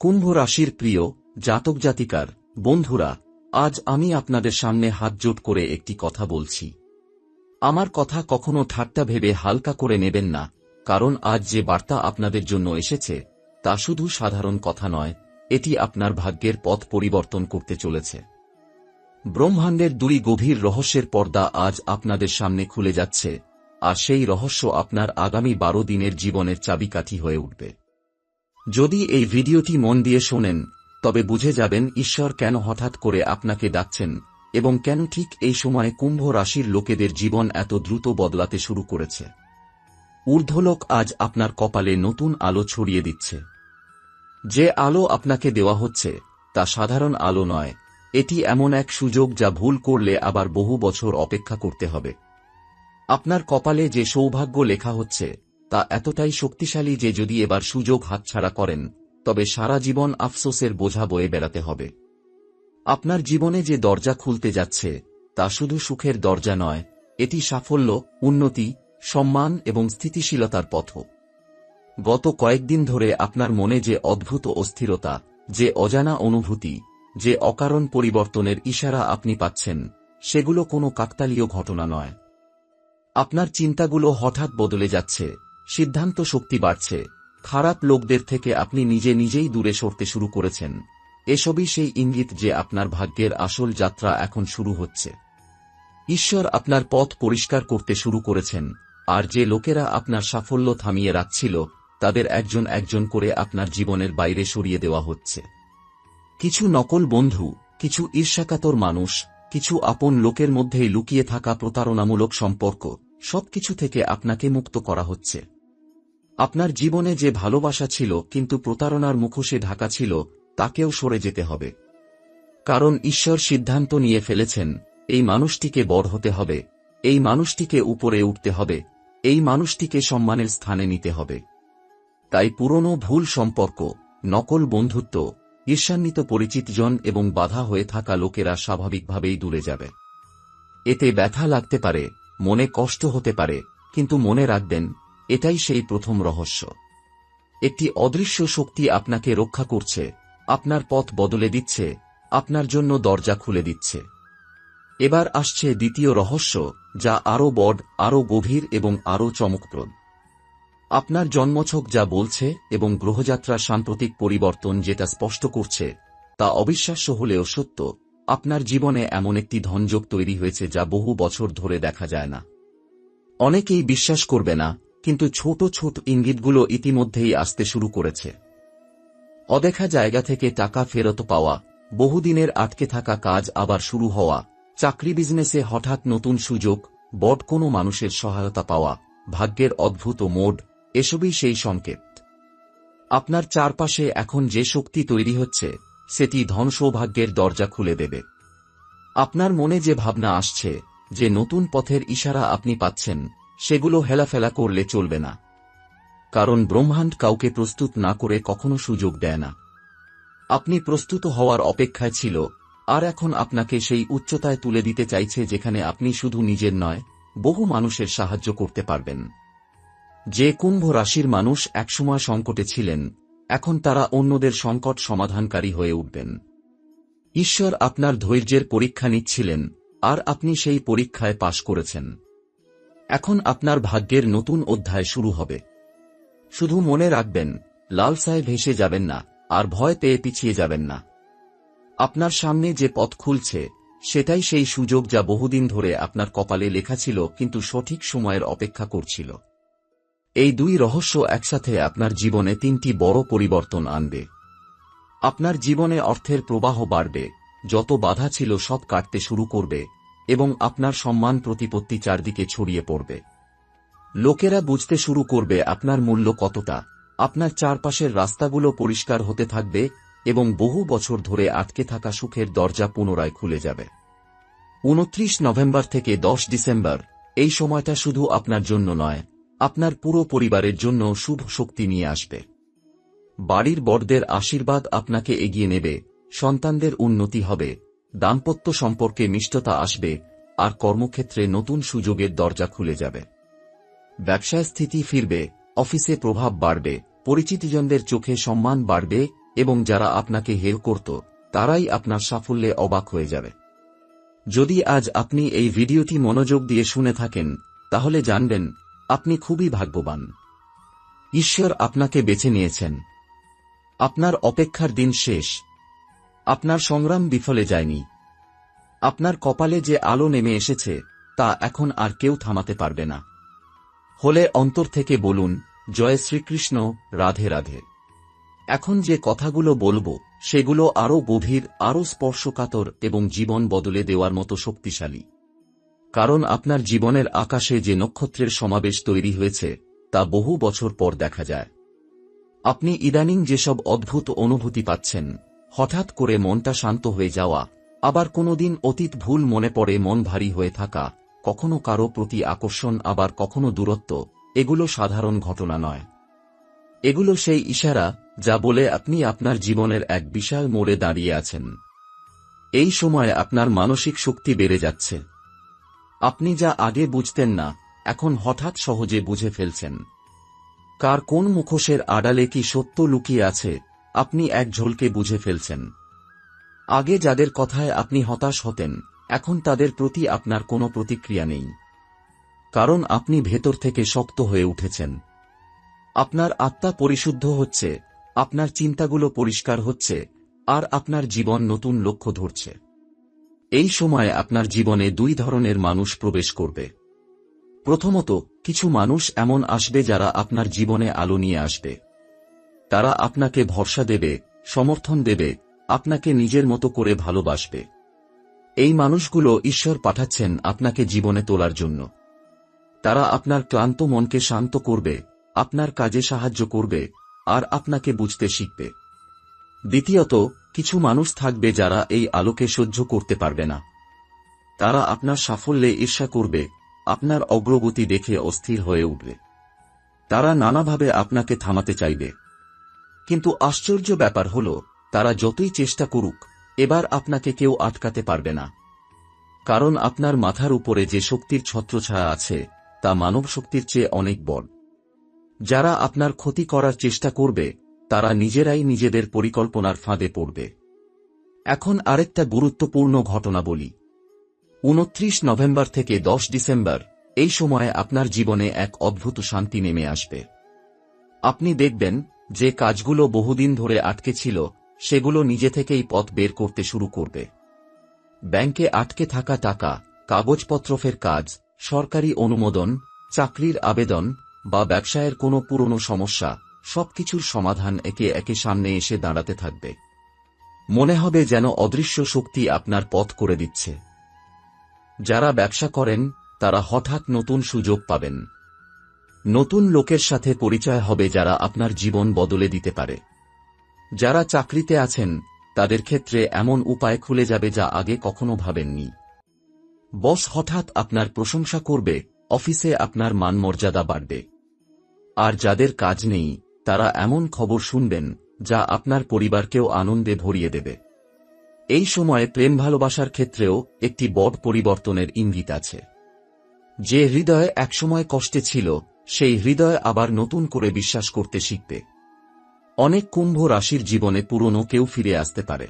কুম্ভ রাশির প্রিয়, জাতক জাতিকার, বন্ধুরা, আজ আমি আপনাদের সামনে হাতজোট করে একটি কথা বলছি। আমার কথা কখনো ঠাট্টা ভেবে হালকা করে নেবেন না, কারণ আজ যে বার্তা আপনাদের জন্য এসেছে, তা শুধু সাধারণ কথা নয়, এটি আপনার ভাগ্যের পথ পরিবর্তন করতে চলেছে। ব্রহ্মাণ্ডের দুই গভীর রহস্যের পর্দা আজ আপনাদের সামনে খুলে যাচ্ছে, আর সেই রহস্য আপনার আগামী বারো দিনের জীবনের চাবিকাঠি হয়ে উঠবে। যদি এই ভিডিওটি মন দিয়ে শোনেন, তবে বুঝে যাবেন ঈশ্বর কেন হঠাৎ করে আপনাকে ডাকছেন এবং কেন ঠিক এই সময়ে কুম্ভ রাশির লোকেদের জীবন এত দ্রুত বদলাতে শুরু করেছে। ঊর্ধ্বলোক আজ আপনার কপালে নতুন আলো ছড়িয়ে দিচ্ছে। যে আলো আপনাকে দেওয়া হচ্ছে, তা সাধারণ আলো নয়। এটি এমন এক সুযোগ যা ভুল করলে আবার বহু বছর অপেক্ষা করতে হবে। আপনার কপালে যে সৌভাগ্য লেখা হচ্ছে তা এতটাই শক্তিশালী যে যদি এবার সুযোগ হাতছাড়া করেন, তবে সারা জীবন আফসোসের বোঝা বয়ে বেড়াতে হবে। আপনার জীবনে যে দরজা খুলতে যাচ্ছে, তা শুধু সুখের দরজা নয়, এটি সাফল্য, উন্নতি, সম্মান এবং স্থিতিশীলতার পথ গত কয়েকদিন ধরে আপনার মনে যে অদ্ভুত অস্থিরতা, যে অজানা অনুভূতি, যে অকারণ পরিবর্তনের ইশারা আপনি পাচ্ছেন, সেগুলো কোনো কাকতালীয় ঘটনা নয়। আপনার চিন্তাগুলো হঠাৎ বদলে যাচ্ছে সিদ্ধান্ত শক্তি বাড়ছে। খারাপ লোকদের থেকে আপনি নিজে নিজেই দূরে সরতে শুরু করেছেন। এসবই সেই ইঙ্গিত যে আপনার ভাগ্যের আসল যাত্রা এখন শুরু হচ্ছে। ঈশ্বর আপনার পথ পরিষ্কার করতে শুরু করেছেন, আর যে লোকেরা আপনার সাফল্য থামিয়ে রাখছিল, তাদের একজন একজন করে আপনার জীবনের বাইরে সরিয়ে দেওয়া হচ্ছে। কিছু নকল বন্ধু, কিছু ঈর্ষাকাতর মানুষ, কিছু আপন লোকের মধ্যেই লুকিয়ে থাকা প্রতারণামূলক সম্পর্ক, সবকিছু থেকে আপনাকে মুক্ত করা হচ্ছে। আপনার জীবনে যে ভালোবাসা ছিল, কিন্তু প্রতারণার মুখোশে ঢাকা ছিল, তাকেও সরে যেতে হবে। কারণ ঈশ্বর সিদ্ধান্ত নিয়ে ফেলেছেন, এই মানুষটিকে বড় হতে হবে, এই মানুষটিকে উপরে উঠতে হবে, এই মানুষটিকে সম্মানের স্থানে নিতে হবে। তাই পুরনো ভুল সম্পর্ক, নকল বন্ধুত্ব, ঈর্ষান্বিত পরিচিতজন এবং বাধা হয়ে থাকা লোকেরা স্বাভাবিকভাবেই দূরে যাবে। এতে ব্যথা লাগতে পারে, মনে কষ্ট হতে পারে, কিন্তু মনে রাখবেন এটাই সেই প্রথম রহস্য। একটি অদৃশ্য শক্তি আপনাকে রক্ষা করছে, আপনার পথ বদলে দিচ্ছে, আপনার জন্য দরজা খুলে দিচ্ছে। এবার আসছে দ্বিতীয় রহস্য, যা আরও বড়, আরও গভীর এবং আরও চমকপ্রদ। আপনার জন্মছক যা বলছে এবং গ্রহযাত্রার সাম্প্রতিক পরিবর্তন যেটা স্পষ্ট করছে, তা অবিশ্বাস্য হলেও সত্য, আপনার জীবনে এমন একটি ধনযোগ তৈরি হয়েছে যা বহু বছর ধরে দেখা যায় না। অনেকেই বিশ্বাস করবে না কিন্তু ছোট ছোট ইঙ্গিতগুলো ইতিমধ্যেই আসতে শুরু করেছে। অদেখা জায়গা থেকে টাকা ফেরত পাওয়া, বহুদিনের আটকে থাকা কাজ আবার শুরু হওয়া, চাকরি বিজনেসে হঠাৎ নতুন সুযোগ, বট কোনো মানুষের সহায়তা পাওয়া, ভাগ্যের অদ্ভুত মোড, এসবই সেই সংকেত। আপনার চারপাশে এখন যে শক্তি তৈরি হচ্ছে, সেটি ধন সৌভাগ্যের দরজা খুলে দেবে। আপনার মনে যে ভাবনা আসছে, যে নতুন পথের ইশারা আপনি পাচ্ছেন সেগুলো হেলাফেলা করলে চলবে না। কারণ ব্রহ্মাণ্ড কাউকে প্রস্তুত না করে কখনো সুযোগ দেয় না। আপনি প্রস্তুত হওয়ার অপেক্ষায় ছিল, আর এখন আপনাকে সেই উচ্চতায় তুলে দিতে চাইছে যেখানে আপনি শুধু নিজের নয়, বহু মানুষের সাহায্য করতে পারবেন। যে কুম্ভ রাশির মানুষ একসময় সংকটে ছিলেন, এখন তারা অন্যদের সংকট সমাধানকারী হয়ে উঠবেন। ঈশ্বর আপনার ধৈর্যের পরীক্ষা নিচ্ছিলেন, আর আপনি সেই পরীক্ষায় পাশ করেছেন। এখন আপনার ভাগ্যের নতুন অধ্যায় শুরু হবে। শুধু মনে রাখবেন লালসায় ভেসে যাবেন না, আর ভয় পেয়ে পিছিয়ে যাবেন না। আপনার সামনে যে পথ খুলছে, সেটাই সেই সুযোগ যা বহুদিন ধরে আপনার কপালে লেখা ছিল, কিন্তু সঠিক সময়ের অপেক্ষা করছিল। এই দুই রহস্য একসাথে আপনার জীবনে তিনটি বড় পরিবর্তন আনবে। আপনার জীবনে অর্থের প্রবাহ বাড়বে, যত বাধা ছিল সব কাটতে শুরু করবে এবং আপনার সম্মান প্রতিপত্তি চারদিকে ছড়িয়ে পড়বে। লোকেরা বুঝতে শুরু করবে আপনার মূল্য কতটা। আপনার চারপাশের রাস্তাগুলো পরিষ্কার হতে থাকবে এবং বহু বছর ধরে আটকে থাকা সুখের দরজা পুনরায় খুলে যাবে। উনত্রিশ নভেম্বর থেকে দশ ডিসেম্বর, এই সময়টা শুধু আপনার জন্য নয়, আপনার পুরো পরিবারের জন্য শুভ শক্তি নিয়ে আসবে। বাড়ির বড়দের আশীর্বাদ আপনাকে এগিয়ে নেবে, সন্তানদের উন্নতি হবে দাম্পত্য সম্পর্কে মিষ্টতা আসবে, আর কর্মক্ষেত্রে নতুন সুযোগের দরজা খুলে যাবে। ব্যবসায় স্থিতি ফিরবে, অফিসে প্রভাব বাড়বে, পরিচিতজনদের চোখে সম্মান বাড়বে, এবং যারা আপনাকে হেল করত, তারাই আপনার সাফল্যে অবাক হয়ে যাবে। যদি আজ আপনি এই ভিডিওটি মনোযোগ দিয়ে শুনে থাকেন, তাহলে জানবেন, আপনি খুবই ভাগ্যবান। ঈশ্বর আপনাকে বেছে নিয়েছেন। আপনার অপেক্ষার দিন শেষ। আপনার সংগ্রাম বিফলে যায়নি। আপনার কপালে যে আলো নেমে এসেছে, তা এখন আর কেউ থামাতে পারবে না। হলে অন্তর থেকে বলুন, জয় শ্রীকৃষ্ণ, রাধে রাধে। এখন যে কথাগুলো বলব, সেগুলো আরও গভীর, আরও স্পর্শকাতর এবং জীবন বদলে দেওয়ার মতো শক্তিশালী। কারণ আপনার জীবনের আকাশে যে নক্ষত্রের সমাবেশ তৈরি হয়েছে, তা বহু বছর পর দেখা যায়। আপনি ইদানিং যেসব অদ্ভুত অনুভূতি পাচ্ছেন হঠাৎ করে মনটা শান্ত হয়ে যাওয়া, আবার কোনোদিন অতীত ভুল মনে পড়ে মন ভারী হয়ে থাকা, কখনো কারও প্রতি আকর্ষণ, আবার কখনো দূরত্ব, এগুলো সাধারণ ঘটনা নয়। এগুলো সেই ইশারা যা বলে আপনি আপনার জীবনের এক বিশাল মোড়ে দাঁড়িয়ে আছেন। এই সময় আপনার মানসিক শক্তি বেড়ে যাচ্ছে। আপনি যা আগে বুঝতেন না, এখন হঠাৎ সহজে বুঝে ফেলছেন। কার কোন মুখোশের আড়ালে কি সত্য লুকিয়ে আছে আপনি এক ঝোলকে বুঝে ফেলছেন। আগে যাদের কথায় আপনি হতাশ হতেন, এখন তাদের প্রতি আপনার কোনো প্রতিক্রিয়া নেই। কারণ আপনি ভেতর থেকে শক্ত হয়ে উঠেছেন। আপনার আত্মা পরিশুদ্ধ হচ্ছে, আপনার চিন্তাগুলো পরিষ্কার হচ্ছে, আর আপনার জীবন নতুন লক্ষ্য ধরছে। এই সময় আপনার জীবনে দুই ধরনের মানুষ প্রবেশ করবে। প্রথমত, কিছু মানুষ এমন আসবে যারা আপনার জীবনে আলো নিয়ে আসবে। তারা আপনাকে ভরসা দেবে, সমর্থন দেবে, আপনাকে নিজের মতো করে ভালোবাসবে। এই মানুষগুলো ঈশ্বর পাঠাচ্ছেন আপনাকে জীবনে তোলার জন্য। তারা আপনার ক্লান্ত মনকে শান্ত করবে, আপনার কাজে সাহায্য করবে, আর আপনাকে বুঝতে শিখবে। দ্বিতীয়ত, কিছু মানুষ থাকবে যারা এই আলোকে সহ্য করতে পারবে না। তারা আপনার সাফল্যে ঈর্ষা করবে, আপনার অগ্রগতি দেখে অস্থির হয়ে উঠবে। তারা নানাভাবে আপনাকে থামাতে চাইবে। কিন্তু আশ্চর্য ব্যাপার হল, তারা যতই চেষ্টা করুক, এবার আপনাকে কেউ আটকাতে পারবে না। কারণ আপনার মাথার উপরে যে শক্তির ছত্রছায়া আছে, তা মানব শক্তির চেয়ে অনেক বড়। যারা আপনার ক্ষতি করার চেষ্টা করবে, তারা নিজেরাই নিজেদের পরিকল্পনার ফাঁদে পড়বে। এখন আরেকটা গুরুত্বপূর্ণ ঘটনা বলি। উনত্রিশ নভেম্বর থেকে দশ ডিসেম্বর, এই সময়ে আপনার জীবনে এক অদ্ভুত শান্তি নেমে আসবে। আপনি দেখবেন যে কাজগুলো বহুদিন ধরে আটকে ছিল, সেগুলো নিজে থেকেই পথ বের করতে শুরু করবে। ব্যাংকে আটকে থাকা টাকা কাগজপত্রফের কাজ, সরকারি অনুমোদন, চাকরির আবেদন বা ব্যবসায়ের কোনো পুরনো সমস্যা, সবকিছুর সমাধান একে একে সামনে এসে দাঁড়াতে থাকবে। মনে হবে যেন অদৃশ্য শক্তি আপনার পথ করে দিচ্ছে। যারা ব্যবসা করেন, তারা হঠাৎ নতুন সুযোগ পাবেন। নতুন লোকের সাথে পরিচয় হবে যারা আপনার জীবন বদলে দিতে পারে। যারা চাকরিতে আছেন, তাদের ক্ষেত্রে এমন উপায় খুলে যাবে যা আগে কখনো ভাবেননি। বস হঠাৎ আপনার প্রশংসা করবে, অফিসে আপনার মান মর্যাদা বাড়বে। আর যাদের কাজ নেই, তারা এমন খবর শুনবেন, যা আপনার পরিবারকেও আনন্দে ভরিয়ে দেবে। এই সময়ে প্রেম ভালোবাসার ক্ষেত্রেও একটি বড় পরিবর্তনের ইঙ্গিত আছে। যে হৃদয় একসময় কষ্টে ছিল সেই হৃদয় আবার নতুন করে বিশ্বাস করতে শিখবে। অনেক কুম্ভ রাশির জীবনে পুরনো কেউ ফিরে আসতে পারে।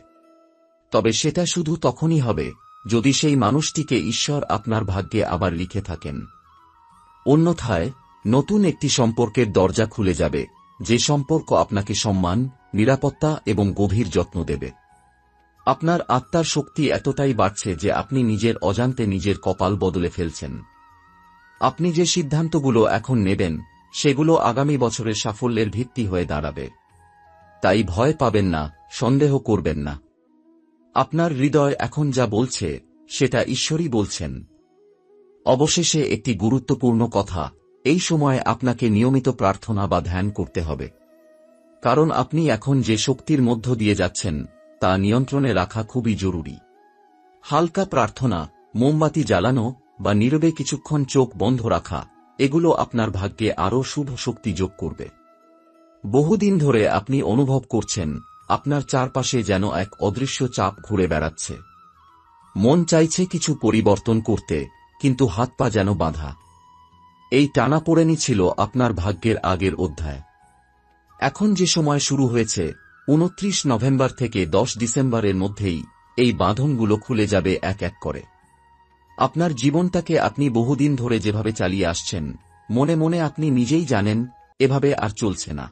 তবে সেটা শুধু তখনই হবে যদি সেই মানুষটিকে ঈশ্বর আপনার ভাগ্যে আবার লিখে থাকেন। অন্যথায়, নতুন একটি সম্পর্কের দরজা খুলে যাবে, যে সম্পর্ক আপনাকে সম্মান, নিরাপত্তা এবং গভীর যত্ন দেবে। আপনার আত্মার শক্তি এতটাই বাড়ছে যে আপনি নিজের অজান্তে নিজের কপাল বদলে ফেলছেন। আপনি যে সিদ্ধান্তগুলো এখন নেবেন, সেগুলো আগামী বছরের সাফল্যের ভিত্তি হয়ে দাঁড়াবে। তাই ভয় পাবেন না, সন্দেহ করবেন না। আপনার হৃদয় এখন যা বলছে, সেটা ঈশ্বরই বলছেন। অবশেষে একটি গুরুত্বপূর্ণ কথা, এই সময়ে আপনাকে নিয়মিত প্রার্থনা বা ধ্যান করতে হবে। কারণ আপনি এখন যে শক্তির মধ্য দিয়ে যাচ্ছেন, তা নিয়ন্ত্রণে রাখা খুবই জরুরি। হালকা প্রার্থনা, মোমবাতি জ্বালানো বা নীরবে কিছুক্ষণ চোখ বন্ধ রাখা, এগুলো আপনার ভাগ্যে আরও শুভ শক্তি যোগ করবে। বহুদিন ধরে আপনি অনুভব করছেন, আপনার চারপাশে যেন এক অদৃশ্য চাপ ঘুরে বেড়াচ্ছে। মন চাইছে কিছু পরিবর্তন করতে, কিন্তু হাত পা যেন বাঁধা। এই টানাপোড়েনি ছিল আপনার ভাগ্যের আগের অধ্যায়। এখন যে সময় শুরু হয়েছে, উনত্রিশ নভেম্বর থেকে দশ ডিসেম্বরের মধ্যেই এই বাঁধনগুলো খুলে যাবে এক এক করে। আপনার জীবনটাকে আপনি বহুদিন ধরে যেভাবে চালিয়ে আসছেন, মনে মনে আপনি নিজেই জানেন, এভাবে আর চলছে না।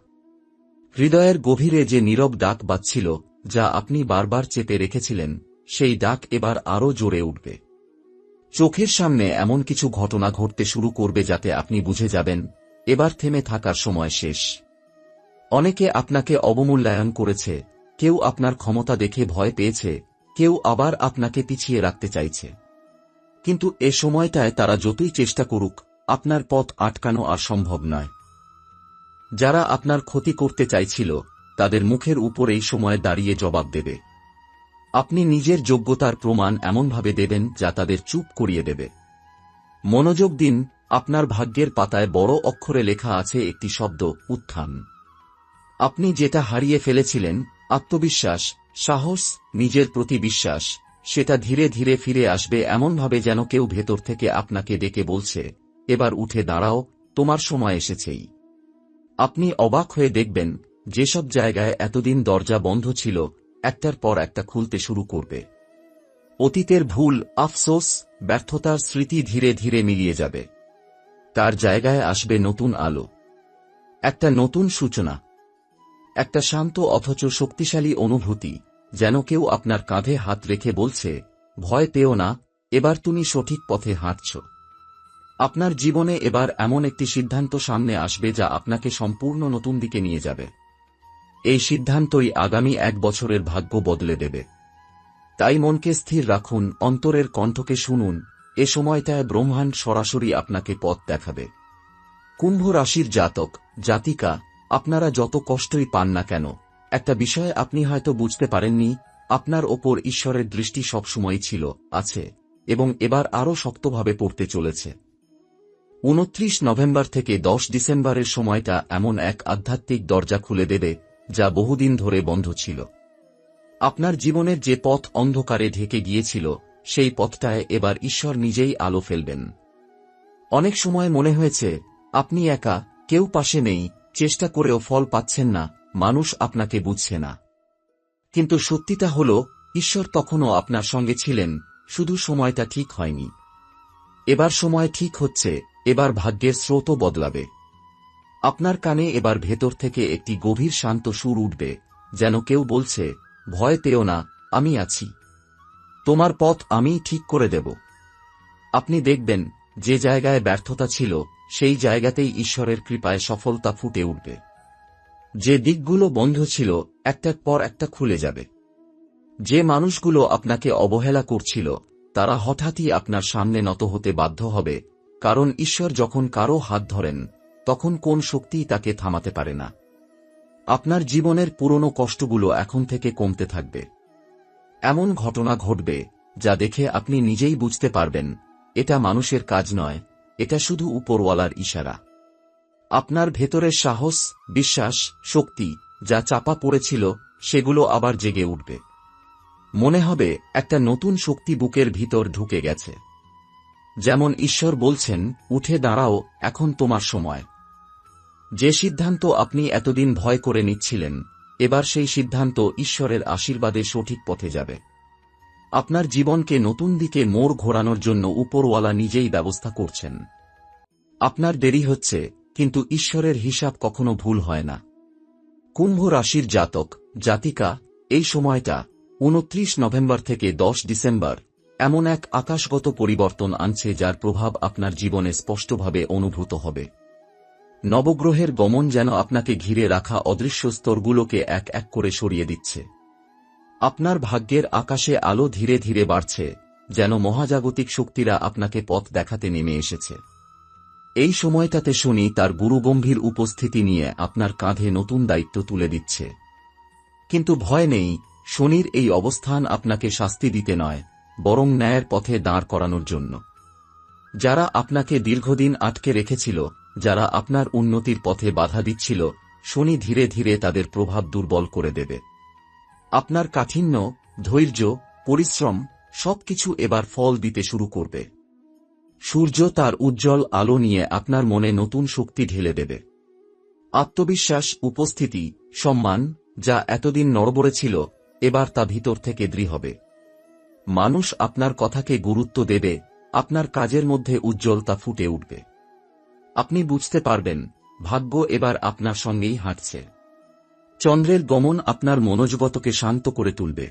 হৃদয়ের গভীরে যে নীরব ডাক বাজছিল, যা আপনি বারবার চেপে রেখেছিলেন, সেই ডাক এবার আরও জোরে উঠবে। চোখের সামনে এমন কিছু ঘটনা ঘটতে শুরু করবে যাতে আপনি বুঝে যাবেন, এবার থেমে থাকার সময় শেষ। অনেকে আপনাকে অবমূল্যায়ন করেছে, কেউ আপনার ক্ষমতা দেখে ভয় পেয়েছে, কেউ আবার আপনাকে পিছিয়ে রাখতে চাইছে। কিন্তু এ সময়টায় তারা যতই চেষ্টা করুক, আপনার পথ আটকানো আর সম্ভব নয়। যারা আপনার ক্ষতি করতে চাইছিল, তাদের মুখের উপর এই সময় দাঁড়িয়ে জবাব দেবে। আপনি নিজের যোগ্যতার প্রমাণ এমনভাবে দেবেন যা তাদের চুপ করিয়ে দেবে। মনোযোগ দিন, আপনার ভাগ্যের পাতায় বড় অক্ষরে লেখা আছে একটি শব্দ, উত্থান। আপনি যেটা হারিয়ে ফেলেছিলেন, আত্মবিশ্বাস, সাহস, নিজের প্রতি বিশ্বাস সেটা ধীরে ধীরে ফিরে আসবে এমনভাবে যেন কেউ ভেতর থেকে আপনাকে ডেকে বলছে, এবার উঠে দাঁড়াও, তোমার সময় এসেছেই। আপনি অবাক হয়ে দেখবেন, যেসব জায়গায় এতদিন দরজা বন্ধ ছিল, একটার পর একটা খুলতে শুরু করবে। অতীতের ভুল, আফসোস, ব্যর্থতার স্মৃতি ধীরে ধীরে মিলিয়ে যাবে। তার জায়গায় আসবে নতুন আলো। একটা নতুন সূচনা। একটা শান্ত অথচ শক্তিশালী অনুভূতি। যেন কেউ আপনার কাঁধে হাত রেখে বলছে, ভয় পেও না, এবার তুমি সঠিক পথে হাঁটছ। আপনার জীবনে এবার এমন একটি সিদ্ধান্ত সামনে আসবে যা আপনাকে সম্পূর্ণ নতুন দিকে নিয়ে যাবে। এই সিদ্ধান্তই আগামী এক বছরের ভাগ্য বদলে দেবে। তাই মনকে স্থির রাখুন, অন্তরের কণ্ঠকে শুনুন, এ সময়টায় ব্রহ্মাণ্ড সরাসরি আপনাকে পথ দেখাবে। কুম্ভ রাশির জাতক, জাতিকা, আপনারা যত কষ্টই পান না কেন একটা বিষয় আপনি হয়তো বুঝতে পারেননি, আপনার ওপর ঈশ্বরের দৃষ্টি সবসময় ছিল, আছে, এবং এবার আরও শক্তভাবে পড়তে চলেছে। উনত্রিশ নভেম্বর থেকে দশ ডিসেম্বরের সময়টা এমন এক আধ্যাত্মিক দরজা খুলে দেবে, যা বহুদিন ধরে বন্ধ ছিল। আপনার জীবনের যে পথ অন্ধকারে ঢেকে গিয়েছিল, সেই পথটায় এবার ঈশ্বর নিজেই আলো ফেলবেন। অনেক সময় মনে হয়েছে, আপনি একা, কেউ পাশে নেই, চেষ্টা করেও ফল পাচ্ছেন না মানুষ আপনাকে বুঝছে না। কিন্তু সত্যিটা হল, ঈশ্বর তখনও আপনার সঙ্গে ছিলেন, শুধু সময়টা ঠিক হয়নি। এবার সময় ঠিক হচ্ছে, এবার ভাগ্যের স্রোতও বদলাবে। আপনার কানে এবার ভেতর থেকে একটি গভীর শান্ত সুর উঠবে, যেন কেউ বলছে, ভয় পেও না, আমি আছি। তোমার পথ আমি ঠিক করে দেব। আপনি দেখবেন, যে জায়গায় ব্যর্থতা ছিল, সেই জায়গাতেই ঈশ্বরের কৃপায় সফলতা ফুটে উঠবে। যে দিকগুলো বন্ধ ছিল, একটার পর একটা খুলে যাবে। যে মানুষগুলো আপনাকে অবহেলা করছিল, তারা হঠাৎই আপনার সামনে নত হতে বাধ্য হবে, কারণ ঈশ্বর যখন কারও হাত ধরেন, তখন কোন শক্তিই তাকে থামাতে পারে না। আপনার জীবনের পুরনো কষ্টগুলো এখন থেকে কমতে থাকবে। এমন ঘটনা ঘটবে, যা দেখে আপনি নিজেই বুঝতে পারবেন, এটা মানুষের কাজ নয়, এটা শুধু উপরওয়ালার ইশারা। আপনার ভেতরের সাহস, বিশ্বাস, শক্তি যা চাপা পড়েছিল, সেগুলো আবার জেগে উঠবে। মনে হবে একটা নতুন শক্তি বুকের ভিতর ঢুকে গেছে। যেমন ঈশ্বর বলছেন, উঠে দাঁড়াও, এখন তোমার সময়। যে সিদ্ধান্ত আপনি এতদিন ভয় করে নিচ্ছিলেন, এবার সেই সিদ্ধান্ত ঈশ্বরের আশীর্বাদে সঠিক পথে যাবে। আপনার জীবনকে নতুন দিকে মোড় ঘোরানোর জন্য উপরওয়ালা নিজেই ব্যবস্থা করছেন। আপনার দেরি হচ্ছে কিন্তু ঈশ্বরের হিসাব কখনো ভুল হয় না। কুম্ভ রাশির জাতক, জাতিকা, এই সময়টা, উনত্রিশ নভেম্বর থেকে দশ ডিসেম্বর, এমন এক আকাশগত পরিবর্তন আনছে যার প্রভাব আপনার জীবনে স্পষ্টভাবে অনুভূত হবে। নবগ্রহের গমন যেন আপনাকে ঘিরে রাখা অদৃশ্য স্তরগুলোকে এক এক করে সরিয়ে দিচ্ছে। আপনার ভাগ্যের আকাশে আলো ধীরে ধীরে বাড়ছে, যেন মহাজাগতিক শক্তিরা আপনাকে পথ দেখাতে নেমে এসেছে। এই সময়টাতে শনি তার গুরুগম্ভীর উপস্থিতি নিয়ে আপনার কাঁধে নতুন দায়িত্ব তুলে দিচ্ছে। কিন্তু ভয় নেই, শনির এই অবস্থান আপনাকে শাস্তি দিতে নয়, বরং ন্যায়ের পথে দাঁড় করানোর জন্য। যারা আপনাকে দীর্ঘদিন আটকে রেখেছিল, যারা আপনার উন্নতির পথে বাধা দিচ্ছিল, শনি ধীরে ধীরে তাদের প্রভাব দুর্বল করে দেবে। আপনার কাঠিন্য, ধৈর্য, পরিশ্রম সবকিছু এবার ফল দিতে শুরু করবে। সূর্য তার উজ্জ্বল আলো নিয়ে আপনার মনে নতুন শক্তি ঢেলে দেবে। আত্মবিশ্বাস, উপস্থিতি, সম্মান, যা এতদিন নড়বড়ে ছিল, এবার তা ভিতর থেকে দৃঢ় হবে। মানুষ আপনার কথাকে গুরুত্ব দেবে, আপনার কাজের মধ্যে উজ্জ্বলতা ফুটে উঠবে। আপনি বুঝতে পারবেন, ভাগ্য এবার আপনার সঙ্গেই হাঁটছে। চন্দ্রের গমন আপনার মনোজগতকে শান্ত করে তুলবে।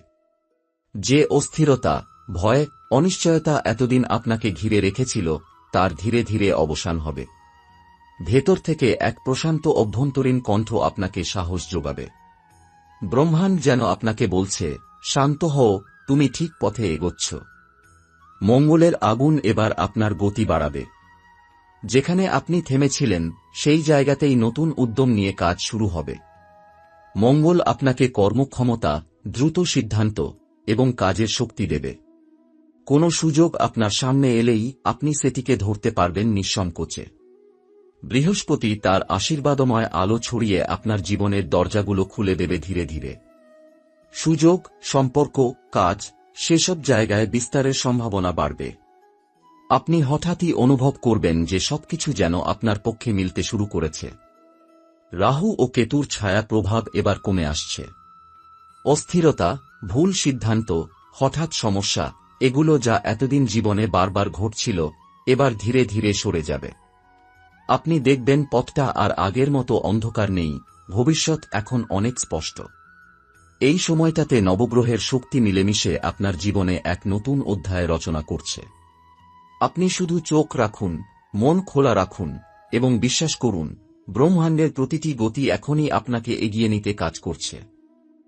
যে অস্থিরতা, ভয় অনিশ্চয়তা এতদিন আপনাকে ঘিরে রেখেছিল, তার ধীরে ধীরে অবসান হবে। ভেতর থেকে এক প্রশান্ত অভ্যন্তরীণ কণ্ঠ আপনাকে সাহস যোগাবে। ব্রহ্মাণ্ড যেন আপনাকে বলছে, শান্ত হও, তুমি ঠিক পথে এগোচ্ছ। মঙ্গলের আগুন এবার আপনার গতি বাড়াবে। যেখানে আপনি থেমেছিলেন, সেই জায়গাতেই নতুন উদ্যম নিয়ে কাজ শুরু হবে। মঙ্গল আপনাকে কর্মক্ষমতা, দ্রুত সিদ্ধান্ত এবং কাজের শক্তি দেবে। কোনো সুযোগ আপনার সামনে এলেই আপনি সেটিকে ধরতে পারবেন নিঃসংকোচে বৃহস্পতি তার আশীর্বাদময় আলো ছড়িয়ে আপনার জীবনের দরজাগুলো খুলে দেবে ধীরে ধীরে। সুযোগ, সম্পর্ক, কাজ, সেসব জায়গায় বিস্তারের সম্ভাবনা বাড়বে। আপনি হঠাৎই অনুভব করবেন যে সবকিছু যেন আপনার পক্ষে মিলতে শুরু করেছে। রাহু ও কেতুর ছায়া প্রভাব এবার কমে আসছে। অস্থিরতা, ভুল সিদ্ধান্ত, হঠাৎ সমস্যা এগুলো যা এতদিন জীবনে বারবার ঘটছিল, এবার ধীরে ধীরে সরে যাবে। আপনি দেখবেন পথটা আর আগের মতো অন্ধকার নেই, ভবিষ্যৎ এখন অনেক স্পষ্ট। এই সময়টাতে নবগ্রহের শক্তি মিলেমিশে আপনার জীবনে এক নতুন অধ্যায় রচনা করছে। আপনি শুধু চোখ রাখুন, মন খোলা রাখুন, এবং বিশ্বাস করুন, ব্রহ্মাণ্ডের প্রতিটি গতি এখনই আপনাকে এগিয়ে নিতে কাজ করছে।